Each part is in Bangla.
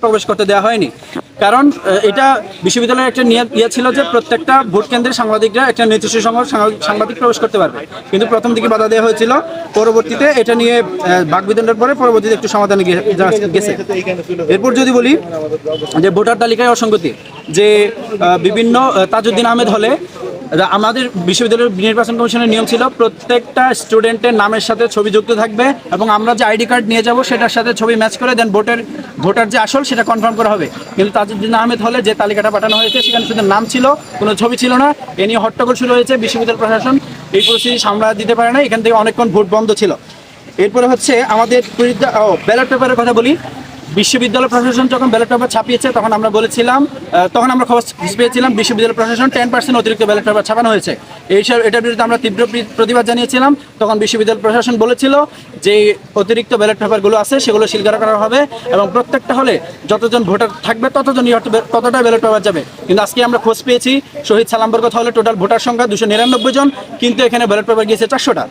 প্রবেশ করতে দেওয়া হয়নি। কারণ এটা বিশ্ববিদ্যালয়ের একটা ইয়ে ছিল যে প্রত্যেকটা ভোট কেন্দ্রের সাংবাদিকরা একটা নির্দিষ্ট সময় সাংবাদিক- প্রবেশ করতে পারবে। কিন্তু প্রথম দিকে বাধা দেওয়া হয়েছিল। পরবর্তীতে এটা নিয়ে বাকবিদণ্ডের পরে পরবর্তীতে একটু সমাধানে গেছে। এরপর যদি বলি যে ভোটার তালিকায় অসঙ্গতি, যে বিভিন্ন তাজউদ্দিন আহমেদ হলে আমাদের বিশ্ববিদ্যালয়ের নির্বাচন কমিশনের নিয়ম ছিল, প্রত্যেকটা স্টুডেন্টের নামের সাথে ছবি যুক্ত থাকবে এবং আমরা যে আইডি কার্ড নিয়ে যাব সেটার সাথে ছবি ম্যাচ করে দেন ভোটের, ভোটার যে আসল সেটা কনফার্ম করা হবে। কিন্তু তাজউদ্দিন আহমেদ হলে যে তালিকাটা পাঠানো হয়েছে সেখানে শুধু নাম ছিল, কোনো ছবি ছিল না। এ নিয়ে হট্টগোল শুরু হয়েছে বিশ্ববিদ্যালয় প্রশাসন। এই পরিস্থিতি সামলা দিতে পারে না এখান থেকে অনেকক্ষণ ভোট বন্ধ ছিল। এরপরে হচ্ছে আমাদের ব্যালট পেপারের কথা বলি। বিশ্ববিদ্যালয় প্রশাসন যখন ব্যালট পেপার ছাপিয়েছে, তখন আমরা বলেছিলাম তখন আমরা খবর পেয়েছিলাম বিশ্ববিদ্যালয় প্রশাসন টেন পার্সেন্ট অতিরিক্ত ব্যালট পেপার ছাপানো হয়েছে। এইসব এটার বিরুদ্ধে আমরা তীব্র প্রি- প্রতিবাদ জানিয়েছিলাম। তখন বিশ্ববিদ্যালয় প্রশাসন বলেছিল যে অতিরিক্ত ব্যালট পেপারগুলো আছে, সেগুলো সিলগারা করা হবে এবং প্রত্যেকটা হলে যতজন ভোটার থাকবে ততজন ততটা ব্যালট পেপার যাবে। কিন্তু আজকে আমরা খোঁজ পেয়েছি, শহীদ সালাম্বর কথা হলে টোটাল ভোটার সংখ্যা দুশো নিরানব্বই জন, কিন্তু এখানে ব্যালট পেপার গিয়েছে চারশোটা।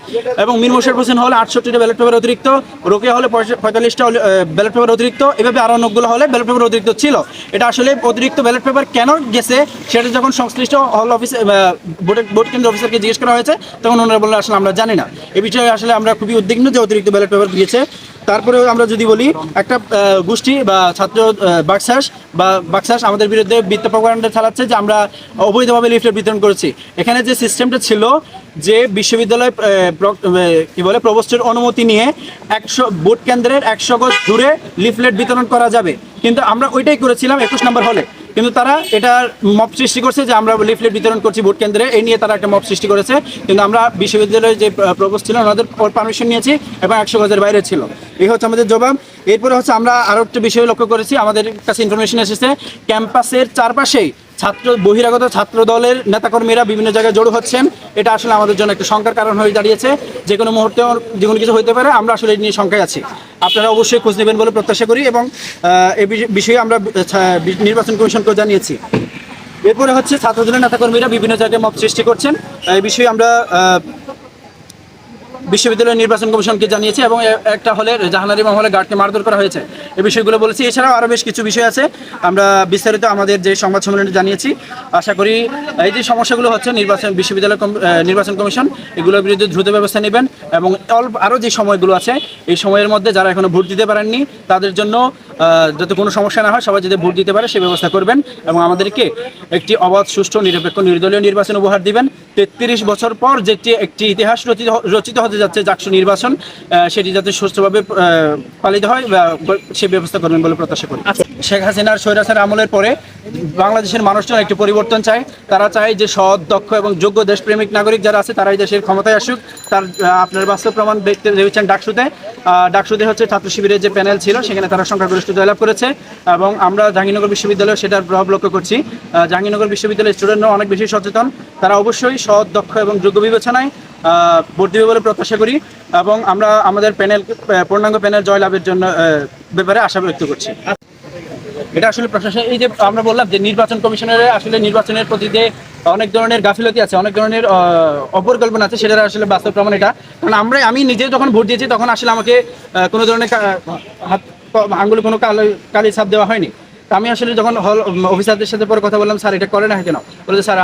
এবং মীর মোশারফ হোসেন হলে আটষট্টিটা ব্যালট পেপার অতিরিক্ত, রোকেয়া হলে পঁয়তাল্লিশটা ব্যালট পেপার অতিরিক্ত, এভাবে আরও অনেকগুলো হলে ব্যালট পেপার অতিরিক্ত ছিল। এটা আসলে অতিরিক্ত ব্যালট পেপার কেন গেছে, সেটা যখন সংশ্লিষ্ট হল অফিস ভোট কেন্দ্র অফিসারকে জিজ্ঞেস করা হয়েছে, তখন ওনারা বললেন, আসলে আমরা জানি না। এ বিষয়ে আসলে আমরা খুবই উদ্বিগ্ন যে অতিরিক্ত ব্যালট পেপার গিয়েছে তারপরে আমরা যদি বলি, একটা গোষ্ঠী বা ছাত্র বাকশাস বা বাকশাস আমাদের বিরুদ্ধে বৃত্ত প্রকাণ্ডে চালাচ্ছে যে আমরা অবৈধভাবে লিফলেট বিতরণ করেছি। এখানে যে সিস্টেমটা ছিল যে বিশ্ববিদ্যালয় কি বলে প্রবোস্টের অনুমতি নিয়ে একশো, ভোট কেন্দ্রের একশো গজ দূরে লিফলেট বিতরণ করা যাবে। কিন্তু আমরা ওইটাই করেছিলাম একুশ নম্বর হলে কিন্তু তারা এটার মপ সৃষ্টি করছে যে আমরা লিফলেট বিতরণ করছি ভোট কেন্দ্রে এই নিয়ে তারা একটা মপ সৃষ্টি করেছে। কিন্তু আমরা বিশ্ববিদ্যালয়ের যে প্রবোস ছিল ওনাদের পারমিশন নিয়েছি এবং একশো গজের বাইরে ছিল। এই হচ্ছে আমাদের জবাব। এরপরে হচ্ছে আমরা আরও একটা বিষয় লক্ষ্য করেছি, আমাদের কাছে ইনফরমেশন এসেছে, ক্যাম্পাসের চারপাশেই ছাত্র বহিরাগত ছাত্র দলের নেতাকর্মীরা বিভিন্ন জায়গায় জড়ো হচ্ছেন। এটা আসলে আমাদের জন্য একটা শঙ্কার কারণ হয়ে দাঁড়িয়েছে। যে কোনো মুহূর্তে যে কোনো কিছু হতে পারে আমরা আসলে এই নিয়ে শঙ্কায় আছি। আপনারা অবশ্যই খোঁজ নেবেন বলে প্রত্যাশা করি এবং এই বিষয়ে আমরা আহ, ছা- নির্বাচন কমিশনকেও জানিয়েছি। এরপরে হচ্ছে ছাত্রদলের নেতাকর্মীরা বিভিন্ন জায়গায় মত সৃষ্টি করছেন। এই বিষয়ে আমরা বিশ্ববিদ্যালয় নির্বাচন কমিশনকে জানিয়েছে এবং একটা হলে জাহানারি মহলে গার্ডকে মারধর করা হয়েছে। এই বিষয়গুলো বলেছি। এছাড়াও আরও বেশ কিছু বিষয় আছে। আমরা বিস্তারিত আমাদের যে সংবাদ সম্মেলনে জানিয়েছি, আশা করি এই যে সমস্যাগুলো হচ্ছে নির্বাচন, বিশ্ববিদ্যালয় নির্বাচন কমিশন, এগুলোর বিরুদ্ধে দ্রুত ব্যবস্থা নেবেন এবং অল্প আরও যে সময়গুলো আছে, এই সময়ের মধ্যে যারা এখনও ভোট দিতে পারেননি, তাদের জন্য যাতে কোনো সমস্যা না হয়, সবাই যাতে ভোট দিতে পারে সে ব্যবস্থা করবেন এবং আমাদেরকে একটি অবাধ, সুষ্ঠু, নিরপেক্ষ, নির্দলীয় নির্বাচন উপহার দিবেন। তেত্রিশ বছর পর যেটি একটি ইতিহাস রচিত রচিত হতে যাচ্ছে জাকসু নির্বাচন সেটি যাতে সুষ্ঠুভাবে পালিত হয় বা সে ব্যবস্থা করবেন বলে প্রত্যাশা করি। শেখ হাসিনার স্বৈরাচার আমলের পরে বাংলাদেশের মানুষজন একটি পরিবর্তন চায়। তারা চায় যে সৎ দক্ষ এবং যোগ্য দেশপ্রেমিক নাগরিক যারা আছে তারাই দেশের ক্ষমতায় আসুক। তার আপনার বাস্তব প্রমাণ দেখতে ভেবেছেন ডাকসুতে। ডাকসুতে হচ্ছে ছাত্র শিবিরের যে প্যানেল ছিল, সেখানে তারা সংখ্যাগরিষ্ঠ জয়লাভ করেছে এবং আমরা জাহাঙ্গীরনগর বিশ্ববিদ্যালয়ে সেটার প্রভাব লক্ষ্য করছি। জাহাঙ্গীরনগর বিশ্ববিদ্যালয়ের স্টুডেন্টরা অনেক বেশি সচেতন। তারা অবশ্যই সৎ, দক্ষ এবং যোগ্য বিবেচনায় ভোট দেবে বলে প্রত্যাশা করি এবং আমরা আমাদের প্যানেল পূর্ণাঙ্গ প্যানেল জয়লাভের জন্য ব্যাপারে আশা ব্যক্ত করছি। এটা আসলে প্রশাসন, এই যে আমরা বললাম যে নির্বাচন কমিশনের আসলে নির্বাচনের প্রতি যে অনেক ধরনের গাফিলতি আছে, অনেক ধরনের অপরিকল্পনা আছে সেটা আসলে বাস্তব প্রমাণ এটা। কারণ আমরা, আমি নিজে যখন ভোট দিয়েছি তখন আসলে আমাকে কোনো ধরনের হাত আঙ্গুলে কোনো কালো কালি ছাপ দেওয়া হয়নি। আমি আসলে যখন হল অফিসারদের সাথে পরে কথা বললাম, স্যার, এটা করে না কেন? বলে স্যার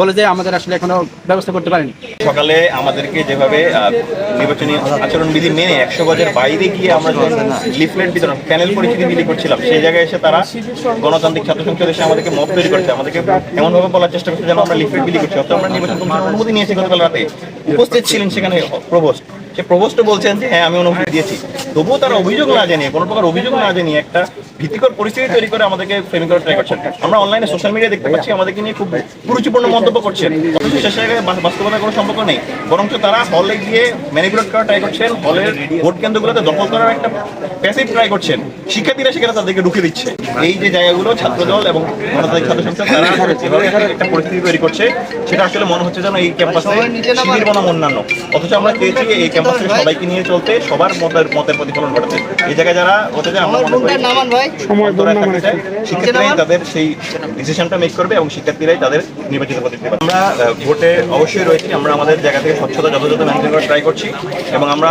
বলে যে আমাদের আসলে এখনও ব্যবস্থা করতে পারেনি। সকালে আমাদেরকে যেভাবে নির্বাচনী আচরণবিধি মেনে একশো গজের বাইরে গিয়ে আমরা লিফলেট বিতরণ, প্যানেল পরিচিতি বিলি করছিলাম, সেই জায়গায় এসে তারা গণতান্ত্রিক ছাত্র সংসদ এসে আমাদেরকে মত তৈরি করছে। আমাদেরকে এমনভাবে বলার চেষ্টা করছে যেন আমরা লিফলেট বিলি করছি। অর্থাৎ আমরা নির্বাচন কমিশনের অনুমতি নিয়েছি গতকাল রাতে। উপস্থিত ছিলেন সেখানে প্রভোস্ট সে প্রভোস্ট বলছেন যে হ্যাঁ আমি অনুমতি দিয়েছি। তবুও তারা অভিযোগ না জানিয়ে, কোনো প্রকার অভিযোগ না জানিয়ে একটা ভীতিকর পরিস্থিতি তৈরি করে আমাদেরকে ফ্রেমিং করার ট্রাই করছেন। আমরা অনলাইনে সোশ্যাল মিডিয়া দেখতে পাচ্ছি, আমাদেরকে নিয়ে খুব কুরুচিপূর্ণ মন্তব্য করছেন। সে জায়গায় বাস্তবতার কোনো সম্পর্ক নেই। বরঞ্চ তারা হলে গিয়ে ম্যানিপুলেট করার ট্রাই করছেন, হলের ভোট কেন্দ্রগুলোতে দখল করার একটা প্যাসিভ ট্রাই করছেন। শিক্ষার্থীরা সেখানে তাদেরকে ঢুকে দিচ্ছে। এই যে জায়গাগুলো, ছাত্রদল এবং গণতান্ত্রিক ছাত্র সংসদ তারা একটা পরিস্থিতি তৈরি করছে। সেটা আসলে মনে হচ্ছে যেন এই ক্যাম্পাসে শিবির বনাম অন্যান্য। অথচ আমরা চেয়েছি এই ক্যাম্পাসে সবাইকে নিয়ে চলতে সবার মতের মতের প্রতিফলন ঘটাতে। এই জায়গায় যারা হতে যায় আমরা মনে করি নামান ভাই। অন্তরায় থাকতে চায়, শিক্ষার্থীরাই তাদের সেই ডিসিশনটা মেক করবে এবং শিক্ষার্থীরাই তাদের নির্বাচিত প্রতিনিধি আমরা ভোটে অবশ্যই রয়েছি। আমরা আমাদের জায়গা থেকে স্বচ্ছতা যথাযথ মেনটেন করার ট্রাই করছি এবং আমরা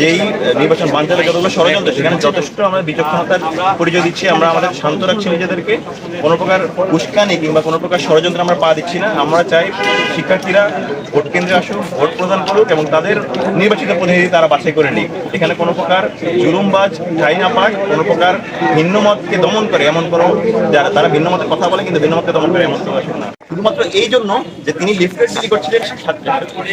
যেই নির্বাচন বাঞ্চালের যতগুলো ষড়যন্ত্র সেখানে যথেষ্ট আমরা বিচক্ষণতার পরিচয় দিচ্ছি। আমরা আমাদের শান্ত রাখছি নিজেদেরকে। কোনো প্রকার উস্কানি কিংবা কোনো প্রকার ষড়যন্ত্র আমরা পা দিচ্ছি না। আমরা চাই শিক্ষার্থীরা ভোট কেন্দ্রে আসুক ভোট প্রদান করুক এবং তাদের নির্বাচিত প্রতিনিধি তারা বাছাই করে নিক। এখানে কোনো প্রকার জুলুমবাজ চাইনা পাক কোনো প্রকার ভিন্ন মতকে দমন করে এমন কোনো যারা তারা ভিন্ন মতে কথা বলে, কিন্তু ভিন্ন মতকে দমন করে এমন কোনো না। শুধুমাত্র এই জন্য যে তিনি লিফলেট বিলি করছিলেন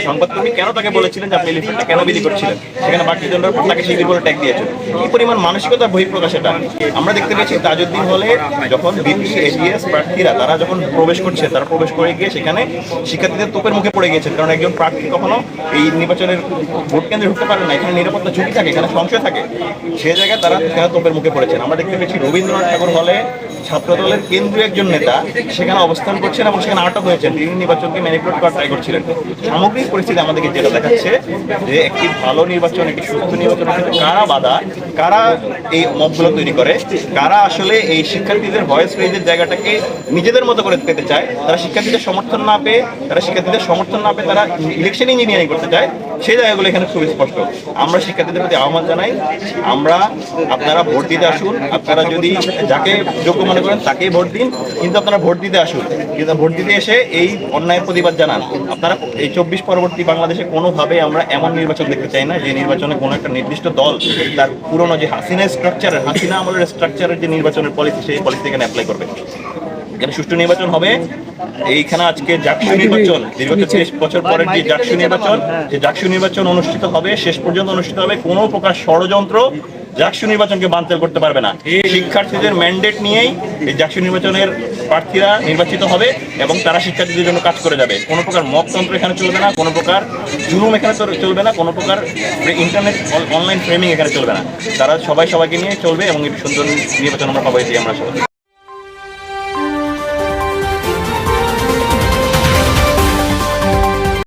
সংবাদকর্মী কেন তাকে বলেছিলেন যে আপনি লিফলেটটা কেন বিলি করছিলেন? সেখানে বাকি জনের তাকে শিবির বলে ট্যাগ দিয়েছে। কি পরিমাণ মানসিকতা বহিঃপ্রকাশ এটা? আমরা দেখতে পেয়েছি তাজউদ্দিন হলে যখন বিপি এডিএস প্রার্থীরা, তারা যখন প্রবেশ করছে, তারা প্রবেশ করে গিয়ে সেখানে শিক্ষার্থীদের তোপের মুখে পড়ে গিয়েছেন কারণ একজন প্রার্থী কখনো এই নির্বাচনের ভোট কেন্দ্রে ঢুকতে পারে না, এখানে নিরাপত্তা ঝুঁকি থাকে, এখানে সংশয় থাকে। সে জায়গায় তারা সেখানে তোপের মুখে পড়েছেন? আমরা দেখতে পেয়েছি রবীন্দ্রনাথ ঠাকুর হলে ছাত্রদলের কেন্দ্রীয় একজন নেতা সেখানে অবস্থান করছেন এবং সেখানে আটক হয়েছেন। তিনি নির্বাচনকে ম্যানিপুলেট করার ট্রাই করছিলেন। সামগ্রিক পরিস্থিতি আমাদেরকে যেটা দেখাচ্ছে যে একটি ভালো নির্বাচন, একটি সুস্থ নির্বাচন কারা বাধা কারা এই মবগুলো তৈরি করে, কারা আসলে এই শিক্ষার্থীদের ভয়েস রেজের জায়গাটাকে নিজেদের মতো করে পেতে চায়, তারা শিক্ষার্থীদের সমর্থন না পেয়ে, তারা শিক্ষার্থীদের সমর্থন না পেয়ে তারা ইলেকশন ইঞ্জিনিয়ারিং করতে চায়, সেই জায়গাগুলো এখানে খুবই স্পষ্ট। আমরা শিক্ষার্থীদের প্রতি আহ্বান জানাই, আমরা আপনারা ভোট দিতে আসুন, আপনারা যদি যাকে যোগ্য মনে করেন তাকেই ভোট দিন, কিন্তু আপনারা ভোট দিতে আসুন। কিন্তু ভোট দিতে এসে এই অন্যায়ের প্রতিবাদ জানান। আপনারা এই চব্বিশ পরবর্তী বাংলাদেশে কোনোভাবে আমরা এমন নির্বাচন দেখতে চাই না, যে নির্বাচনে কোনো একটা নির্দিষ্ট দল তার পুরনো যে হাসিনা স্ট্রাকচারের হাসিনা আমলের স্ট্রাকচারের যে নির্বাচনের পলিসি সেই পলিসি এখানে অ্যাপ্লাই করবে? এখানে সুষ্ঠু নির্বাচন হবে? এইখানে আজকে জাকসু নির্বাচন দীর্ঘ তেইশ বছর পরের যে জাকসু নির্বাচন যে জাকসু নির্বাচন অনুষ্ঠিত হবে শেষ পর্যন্ত অনুষ্ঠিত হবে কোনো প্রকার ষড়যন্ত্র জাকসু নির্বাচনকে বানচাল করতে পারবে না। শিক্ষার্থীদের ম্যান্ডেট নিয়েই এই জাকসু নির্বাচনের প্রার্থীরা নির্বাচিত হবে এবং তারা শিক্ষার্থীদের জন্য কাজ করে যাবে। কোনো প্রকার মকতন্ত্র এখানে চলবে না, কোনো প্রকার জুলুম এখানে চলবে না, কোনো প্রকার ইন্টারনেট অনলাইন ফ্রেমিং এখানে চলবে না। তারা সবাই সবাইকে নিয়ে চলবে এবং সুন্দর নির্বাচন আমরা পাবো এটি আমরা করি।